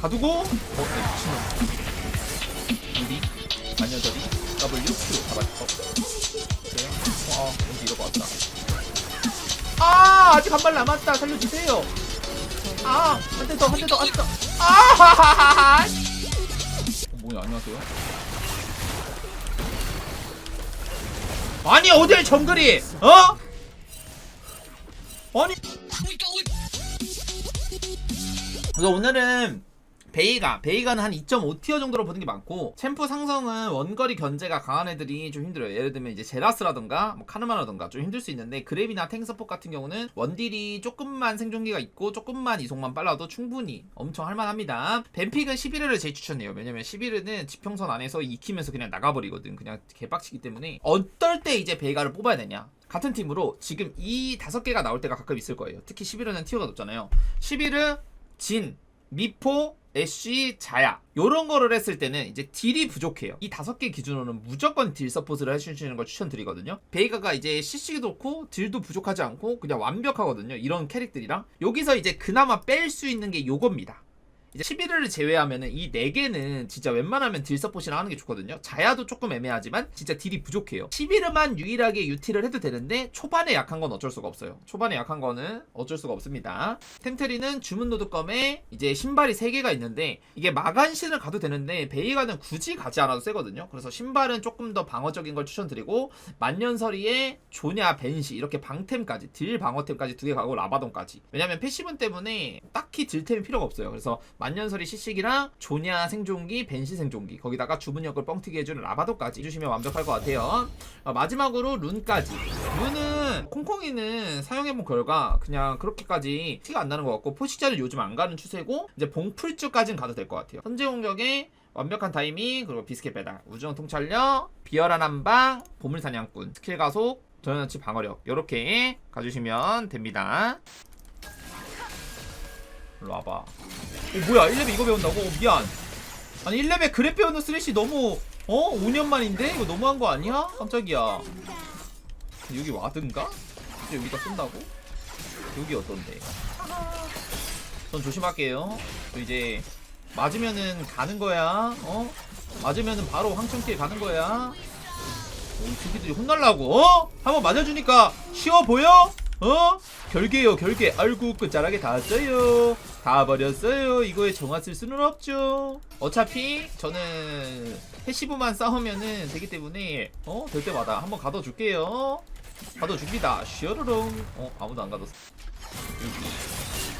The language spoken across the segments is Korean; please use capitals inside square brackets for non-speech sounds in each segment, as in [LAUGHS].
가두고 어 네, 미친놈 유리 마녀저리 W Q 잡았어 그래요? 어 왠지 이러고 왔다. 아 아직 한 발 남았다. 살려주세요. 아 한 대 더 한 대 더 한 대더. 아하하하 어, 뭐야 안녕하세요? 아니 어딜 정글이 어? 아니 그래서 오늘은 베이가 베이가는 한 2.5티어 정도로 보는 게 많고 챔프 상성은 원거리 견제가 강한 애들이 좀 힘들어요. 예를 들면 이제 제라스라던가 뭐 카르마라던가 좀 힘들 수 있는데 그랩이나 탱서포 같은 경우는 원딜이 조금만 생존기가 있고 조금만 이속만 빨라도 충분히 엄청 할만합니다. 뱀픽은 11회를 제일 추천해요. 왜냐면 11회는 지평선 안에서 익히면서 그냥 나가버리거든. 그냥 개빡치기 때문에. 어떨 때 이제 베이가를 뽑아야 되냐? 같은 팀으로 지금 이 다섯 개가 나올 때가 가끔 있을 거예요. 특히 11회는 티어가 높잖아요. 11회 진, 미포, 애쉬, 자야. 요런 거를 했을 때는 이제 딜이 부족해요. 이 다섯 개 기준으로는 무조건 딜 서포트를 해주시는 걸 추천드리거든요. 베이가가 이제 CC도 좋고 딜도 부족하지 않고 그냥 완벽하거든요. 이런 캐릭들이랑. 여기서 이제 그나마 뺄 수 있는 게 요겁니다 이제 11회를 제외하면은 이 4개는 진짜 웬만하면 딜 서폿이랑 하는 게 좋거든요. 자야도 조금 애매하지만 진짜 딜이 부족해요. 11회만 유일하게 유티를 해도 되는데 초반에 약한 건 어쩔 수가 없어요. 초반에 약한 거는 어쩔 수가 없습니다. 템트리는 주문 노드검에 이제 신발이 3개가 있는데 이게 마간신을 가도 되는데 베이가는 굳이 가지 않아도 세거든요. 그래서 신발은 조금 더 방어적인 걸 추천드리고 만년설이에 조냐 벤시 이렇게 방템까지 딜 방어템까지 두 개 가고 라바돈까지 왜냐면 패시븐 때문에 딱히 딜템이 필요가 없어요. 그래서 만년설이 시식이랑 조냐 생존기, 벤시 생존기 거기다가 주문력을 뻥튀기 해주는 라바도까지 해주시면 완벽할 것 같아요. 어, 마지막으로 룬까지. 룬은 콩콩이는 사용해본 결과 그냥 그렇게까지 티가 안 나는 것 같고 포식자를 요즘 안 가는 추세고 이제 봉풀주까지는 가도 될 것 같아요. 선제 공격에 완벽한 타이밍 그리고 비스켓 배달 우주형 통찰력 비열한 한방 보물 사냥꾼 스킬 가속 전연치 방어력 이렇게 가주시면 됩니다. 일로 와봐. 어 뭐야 1레벨 이거 배운다고? 어, 미안 아니 1레벨 그래 배우는 쓰레쉬 너무 어? 5년 만인데? 이거 너무한 거 아니야? 깜짝이야 여기 와든가? 여기다 쓴다고? 여기 어떤데? 전 조심할게요 또 이제 맞으면은 가는 거야 어? 맞으면은 바로 황천길 가는 거야 오, 이 새끼들이 혼날라고 어? 한번 맞아주니까 쉬워 보여? 어? 결계요 결계. 아이고 끝자락에 닿았어요. 다 버렸어요. 이거에 정화 쓸 수는 없죠. 어차피 저는 패시브만 싸우면은 되기 때문에 어? 될 때마다 한번 가둬줄게요. 가둬줍니다. 슈어르롱. 어? 아무도 안 가뒀어.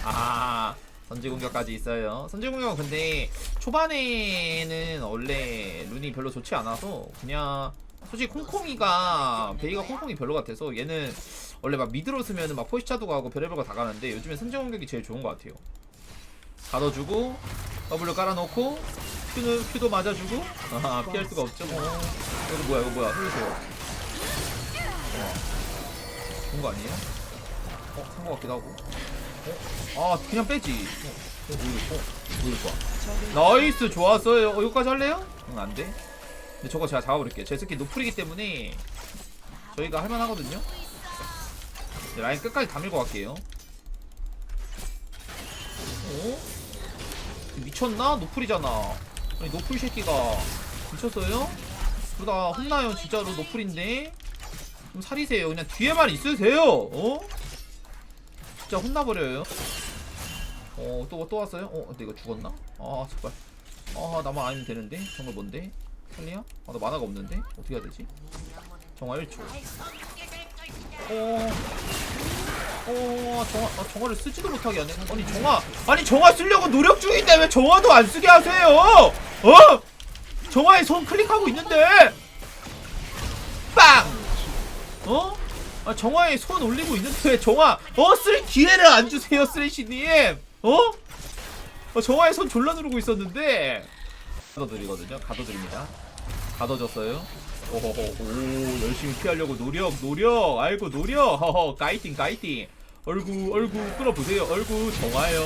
아 선제 공격까지 있어요. 선제 공격은 근데 초반에는 원래 룬이 별로 좋지 않아서 그냥 솔직히 콩콩이가 베이가 콩콩이 별로 같아서 얘는 원래 막 미드로 쓰면은 막 포시차도 가고 별의별 거 다 가는데 요즘에 선제 공격이 제일 좋은 것 같아요. 가둬주고 W 깔아놓고 Q는 Q도 맞아주고 아 피할 수가 없죠 뭐. 이거 뭐야 이거 뭐야 흘리세요. 어. 좋은 거 아니에요? 어? 산 거 같기도 하고. 어? 아 그냥 빼지. 어? 이거 보일, 어? 보일 거야. 나이스 좋았어요. 어, 여기까지 할래요? 응 안돼. 근데 저거 제가 잡아버릴게요. 제 스킬 노플이기 때문에 저희가 할만하거든요. 네, 라인 끝까지 다 밀고 갈게요. 어? 미쳤나? 노플이잖아. 아니 노플 새끼가 미쳤어요? 그러다 혼나요 진짜로 노플인데 좀 살이세요. 그냥 뒤에만 있으세요. 어? 진짜 혼나버려요. 어, 또, 또 왔어요? 어, 근데 이거 죽었나? 아, 제발. 아, 나만 아니면 되는데? 정말 뭔데? 살리야? 아, 나 만화가 없는데? 어떻게 해야 되지? 정화 1초. 어, 어, 정화, 아, 정화를 쓰지도 못하게 하네. 아니, 정화, 아니, 정화 쓰려고 노력 중인데 왜 정화도 안 쓰게 하세요? 어? 정화에 손 클릭하고 있는데! 빵! 어? 아, 정화에 손 올리고 있는데 왜 정화, 어? 쓸 기회를 안 주세요, 쓰레쉬님! 어? 어, 정화에 손 졸라 누르고 있었는데! 가둬드리거든요. 가둬드립니다. 가둬졌어요. 오, 열심히 피하려고 노력, 노력, 아이고, 노력, 허허, 까이팅, 까이팅. 얼구, 얼구, 끌어보세요. 얼구, 정화요.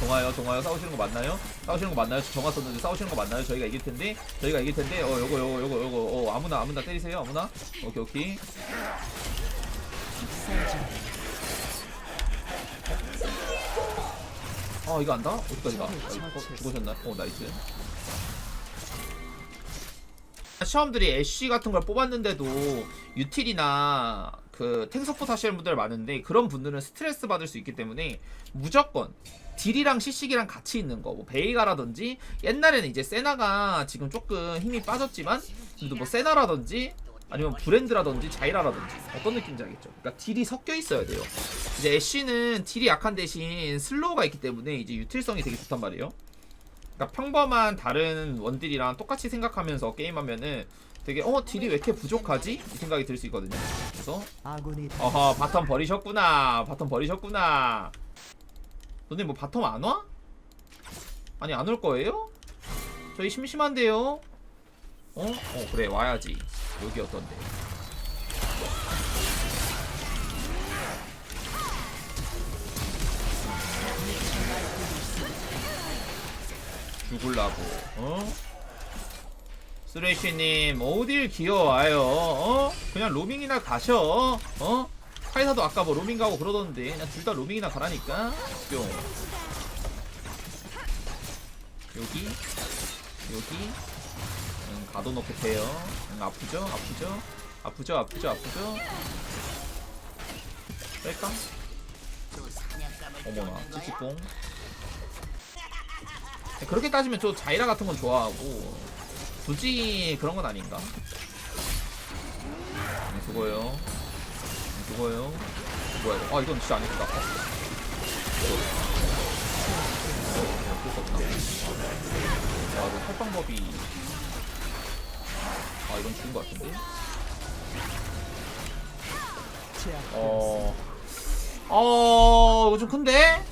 정화요, 정화요. 싸우시는 거 맞나요? 싸우시는 거 맞나요? 저 정화 썼는데 싸우시는 거 맞나요? 저희가 이길 텐데? 저희가 이길 텐데? 어, 요거, 요거, 요거, 요거, 어, 아무나, 아무나 때리세요, 아무나. 오케이, 오케이. 아 이거 안다? 어디까지 가? 아, 죽으셨나? 어 나이스 시험들이 애쉬 같은 걸 뽑았는데도 유틸이나 그 탱서포트 하시는 분들 많은데 그런 분들은 스트레스 받을 수 있기 때문에 무조건 딜이랑 시식이랑 같이 있는 거, 뭐 베이가라든지 옛날에는 이제 세나가 지금 조금 힘이 빠졌지만 그래도 뭐 세나라든지 아니면 브랜드라든지 자이라라든지 어떤 느낌인지 알겠죠? 그러니까 딜이 섞여 있어야 돼요. 이제 애쉬는 딜이 약한 대신 슬로우가 있기 때문에 이제 유틸성이 되게 좋단 말이에요. 그러니까 평범한 다른 원딜이랑 똑같이 생각하면서 게임하면은 되게 어 딜이 왜 이렇게 부족하지? 이 생각이 들 수 있거든요. 그래서 어허 바텀 버리셨구나 바텀 버리셨구나 너네 뭐 바텀 안 와? 아니 안 올 거예요? 저희 심심한데요 어? 어 그래 와야지 여기 어떤데 죽을라고 어? 쓰레쉬님 어딜 기어와요 어? 그냥 로밍이나 가셔 어? 카이사도 아까 뭐 로밍 가고 그러던데 그냥 둘 다 로밍이나 가라니까 뿅 여기 여기 응, 가둬놓고 패요 응, 아프죠? 아프죠? 아프죠? 아프죠? 아프죠? 뺄까? 어머나 찌찌뽕 그렇게 따지면 저 자이라 같은 건 좋아하고 굳이 그런 건 아닌가? 네, 수고해요. 네, 수고해요. 뭐야 이거? 아 이건 진짜 아니겠다. 아 이거 할 방법이. 아 이건 죽은 것 같은데. 어. 어 이거 좀 큰데?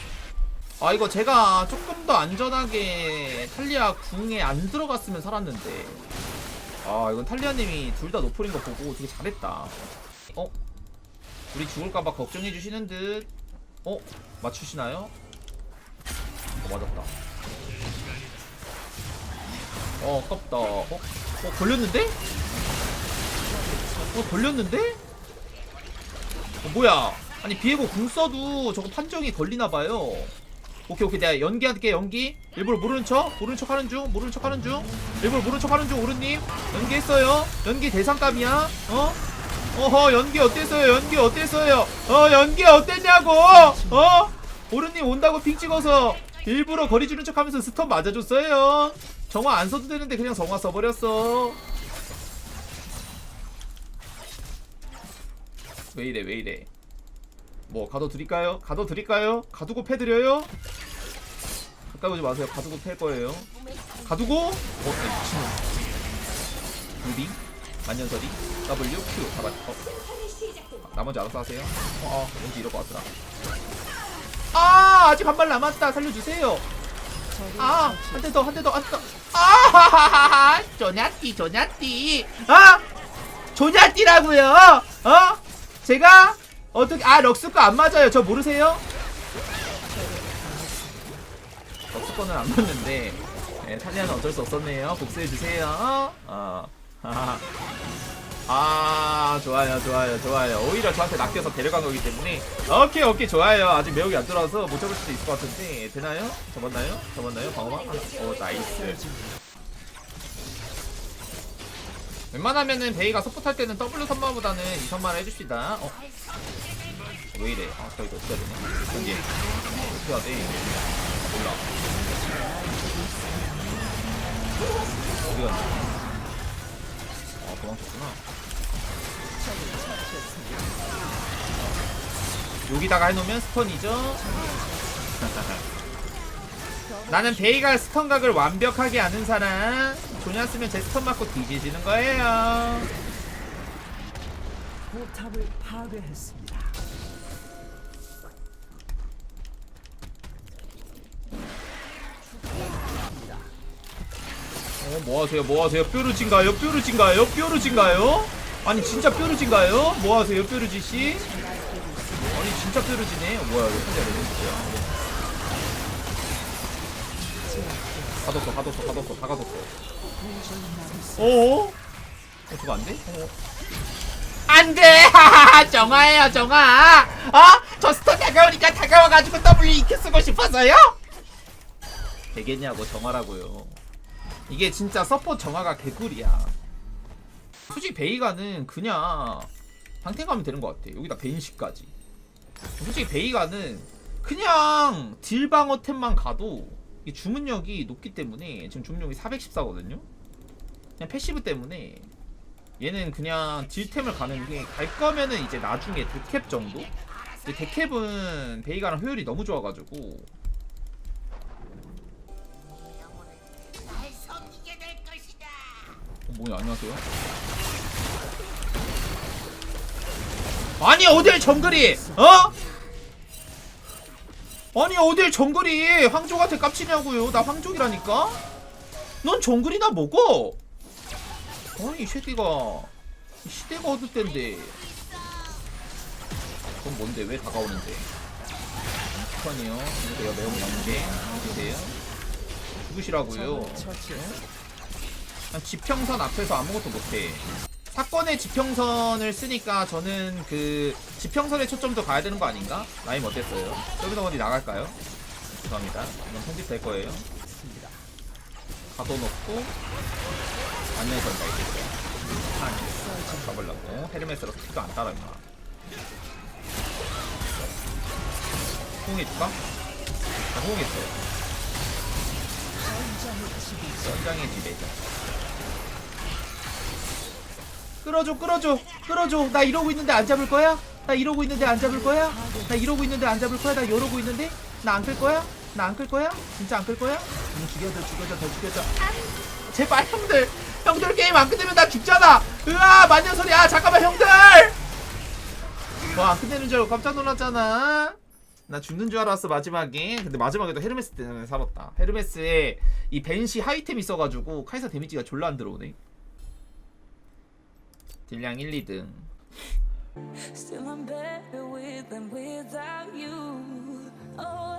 아 이거 제가 조금 더 안전하게 탈리아 궁에 안 들어갔으면 살았는데 아 이건 탈리아님이 둘 다 노플인 거 보고 되게 잘했다 어? 우리 죽을까봐 걱정해 주시는 듯 어? 맞추시나요? 어 맞았다 어 아깝다 어? 어 걸렸는데? 어 걸렸는데? 어 뭐야 아니 비에고 궁 써도 저거 판정이 걸리나봐요 오케이 오케이. 내가 연기할게 연기. 일부러 모르는 척 모르는 척 하는 중 모르는 척 하는 중. 일부러 모르는 척 하는 중 오르님. 연기했어요. 연기 대상감이야. 어? 어허 연기 어땠어요? 연기 어땠어요? 어 연기 어땠냐고? 어? 오르님 온다고 핑 찍어서 일부러 거리 주는 척 하면서 스턴 맞아줬어요. 정화 안 써도 되는데 그냥 정화 써버렸어. 왜 이래 왜 이래? 뭐 가둬 드릴까요? 가둬 드릴까요? 가두고 패드려요? 가까이 오지 마세요. 가두고 패 거예요. 가두고? 어, 네, 미친놈. 루비, 만년설이, W, Q 잡았. 어. 나머지 알아서 하세요. 어, 어 왠지 이럴 것 같더라. 아, 아직 한 발 남았다. 살려주세요. 아, 한 대 더, 한 대 더, 한대 더. 아, [LAUGHS] 조냐띠, 조냐띠. 아, 조냐띠라고요. 어? 제가 어떻게 아 럭스 거안 맞아요. 저 모르세요? 거는 안 맞는데 네, 탈리아는 어쩔 수 없었네요. 복수해 주세요. 어. [LAUGHS] 아 좋아요 좋아요 좋아요 오히려 저한테 낚여서 데려간 거기 때문에 오케이 오케이 좋아요 아직 매혹이 안 들어와서 못 잡을 수도 있을 것 같은데 되나요? 잡았나요? 잡았나요? 방어막? 어 나이스 웬만하면은 베이가 서포트할 때는 W 선마보다는 이 선마를 해줍시다 어? 왜 이래? 아, 저 이거 어떻게 해야 되냐? 어떻게 해야 돼? 몰라. 어디 갔냐? 아, 도망쳤구나. 여기다가 해놓으면 스턴이죠? 나는 베이가 스턴각을 완벽하게 아는 사람. 조냐 쓰면 제 스턴 맞고 뒤지시는 거예요. 포탑을 파괴했습니다. 뭐 하세요? 뭐 하세요? 뾰루진가요? 뾰루진가요? 뾰루진가요? 아니 진짜 뾰루진가요? 뭐 하세요? 뾰루지 씨? 아니 진짜 뾰루지네. 어, 뭐야? 이거 혼자 레전드야. 가뒀어, 가뒀어, 가뒀어, 다 가뒀어. 어어? 어, 저거 안 돼? 어. 안 돼! 하하하! [LAUGHS] 정화예요, 정화! 어? 저 스톤 다가오니까 다가와가지고 W 익혀 쓰고 싶어서요? 되겠냐고 정하라고요. 이게 진짜 서포 정화가 개꿀이야. 솔직히 베이가는 그냥 방템 가면 되는 것 같아. 여기다 벤시까지. 솔직히 베이가는 그냥 딜방어 템만 가도 이 주문력이 높기 때문에 지금 주문력이 414거든요. 그냥 패시브 때문에 얘는 그냥 딜템을 가는 게 갈 거면은 이제 나중에 데캡 정도? 데캡은 베이가랑 효율이 너무 좋아가지고 뭐야 안녕하세요 아니 어딜 정글이 어? 아니 어딜 정글이 황족한테 깝치냐고요 나 황족이라니까 넌 정글이나 먹어 아니 이 새끼가 이 시대가 어느 때인데 그건 뭔데 왜 다가오는데 스턴이요 이거요 매운 양계 이거세요 죽으시라고요 지평선 앞에서 아무것도 못해. 사건의 지평선을 쓰니까 저는 그 지평선에 초점도 가야 되는 거 아닌가? 라임 어땠어요? 서비더 원이 나갈까요? 죄송합니다. 이건 편집될 거예요. 가둬놓고 안내선가 있겠죠. 한 잡으려고 헤르메스라서 피도 안 따라 임마. 호응해 줄까? 나 호응했어요. 연장의 지배자. 끌어줘, 끌어줘, 끌어줘. 나 이러고 있는데 안 잡을 거야? 나 이러고 있는데 안 잡을 거야? 나 이러고 있는데 안 잡을 거야? 나 이러고 있는데? 나 안 끌 거야? 나 안 끌 거야? 진짜 안 끌 거야? 응, 죽여줘, 죽여줘, 더 죽여줘. 제발 형들, 형들 게임 안 끝내면 나 죽잖아. 으아, 마녀 소리. 아, 잠깐만 형들. 와안 끝내는 줄 알고 깜짝 놀랐잖아. 나 죽는 줄 알았어 마지막에 근데 마지막에도 헤르메스 때문에 살았다 헤르메스에 이 벤시 하이템 있어가지고 카이사 데미지가 졸라 안 들어오네 딜량 1, 2등 Still, I'm better with than without you. Oh,